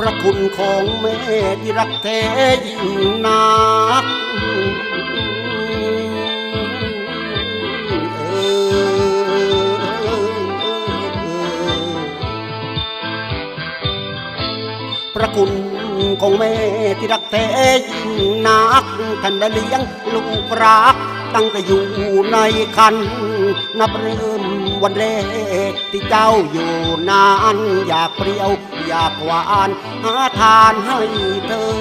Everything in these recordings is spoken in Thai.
พระคุณของแม่ที่รักแท้ยิ่งนักพระคุณของแม่ที่รักแท้ยิ่งนักท่านได้เลี้ยงลูกรักตั้งแต่อยู่ในคัน นับเริ่มวันแรกที่เจ้าอยู่นานอยากเปรี้ยว อยากหวานหาทานให้เธอ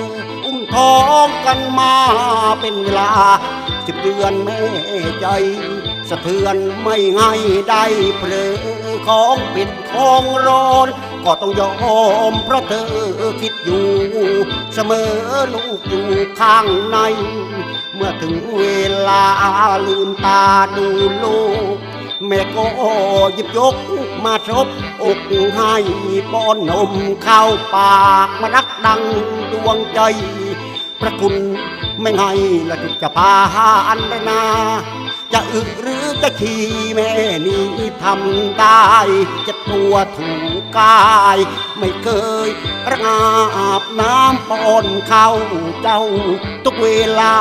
อุ้มท้องกันมาเป็นเวลาสิบเดือนแม่ใจ สะเทือนไม่ง่ายได้เพลอของปิดของร้อน ก็ต้องยอมเพราะเธอคิดอยู่ เสมอลูกอยู่ข้างใน เมื่อถึงเวลาลืมตาดูลูก แม่ก็หยิบยกมาชบอกให้ป้อนนมเข้าปากมารักดังดวงใจพระคุณไม่ไงละจุดจะพาอันนา จะอึหรือจะขี่แม่นี้ทำได้ จะตัวถูกกาย ไม่เคยระอาบน้ำปอนเข้าเจ้า ทุกเวลา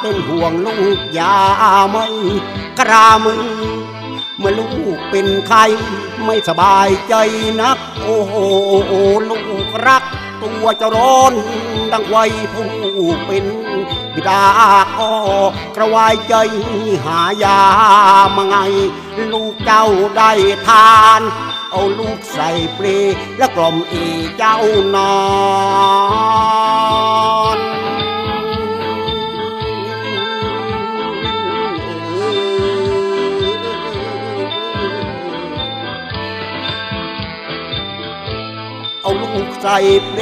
เป็นห่วงลูกยาไม่กรามือ เมื่อลูกเป็นใครไม่สบายใจนัก โอ้โหลูกรัก ตัวจะร้อนดังไว้ผู้เป็นบิดาก็กระวายใจหายามาไง ลูกเจ้าได้ทาน เอาลูกใส่เปลและกล่อมเอเจ้านอน ส่เปล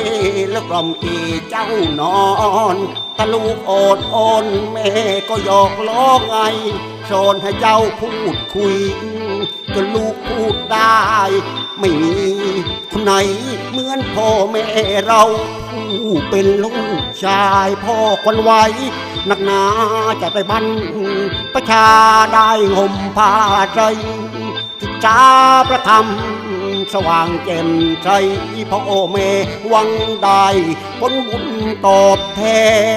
แล้วกล่อมเอเจ้านอนถ้าลูกโอดโอนแม่ก็หยอกล้อไงสอนให้เจ้าพูดคุยจนลูกพูดได้ ไม่มีคนไหนเหมือนพ่อแม่เราผู้เป็นลูกชายพ่อคนไว้หนักหนาจะไปบันประชาได้ห่มผ้าใจศึกษาประธรรม สว่างแจ่มใจพ่อแม่หวังได้ผลบุญตอบแท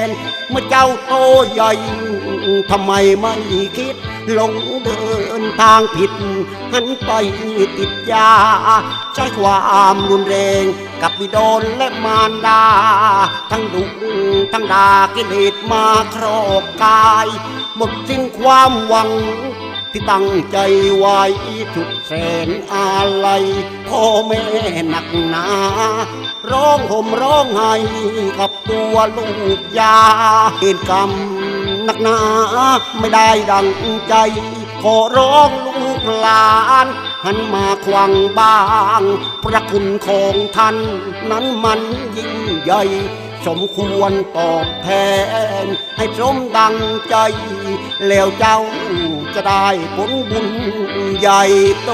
น เมื่อเจ้าโตใหญ่ทำไมไม่คิดหลงเดินทางผิด หันไปติดยา ใช้ความรุนแรงกับบิดนและมารดา ทั้งดุทั้งด่ากิเลสมาครอบกาย หมดสิ้นความหวัง ที่ตั้งใจไว้สุดแสนอาลัยพ่อแม่หนักหนา ร้องห่มร้องไห้กับตัวลูกยาเหตุกรรมหนักหนาไม่ได้ดังใจ ขอร้องลูกหลานหันมาควังบ้าง พระคุณของท่านนั้นมันยิ่งใหญ่ สมควรตอบแทน ให้สมดังใจ แล้วเจ้าจะได้ผลบุญใหญ่โต